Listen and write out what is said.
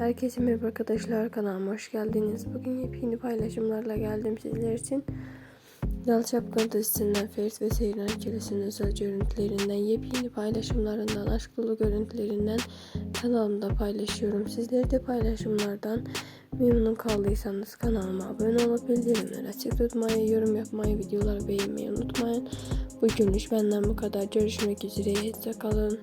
Herkese merhaba arkadaşlar kanalıma hoş geldiniz. Bugün yepyeni paylaşımlarla geldim sizler için. Dal Çapkın dizisinden Ferit ve Seyran Kilisi'nin özel görüntülerinden, yepyeni paylaşımlarından, aşk dolu görüntülerinden kanalımda paylaşıyorum. Sizler de paylaşımlardan memnun kaldıysanız kanalıma abone olup bildirimleri açık tutmayı, yorum yapmayı, videoları beğenmeyi unutmayın. Bugünlük benden bu kadar. Görüşmek üzere. Hoşçakalın.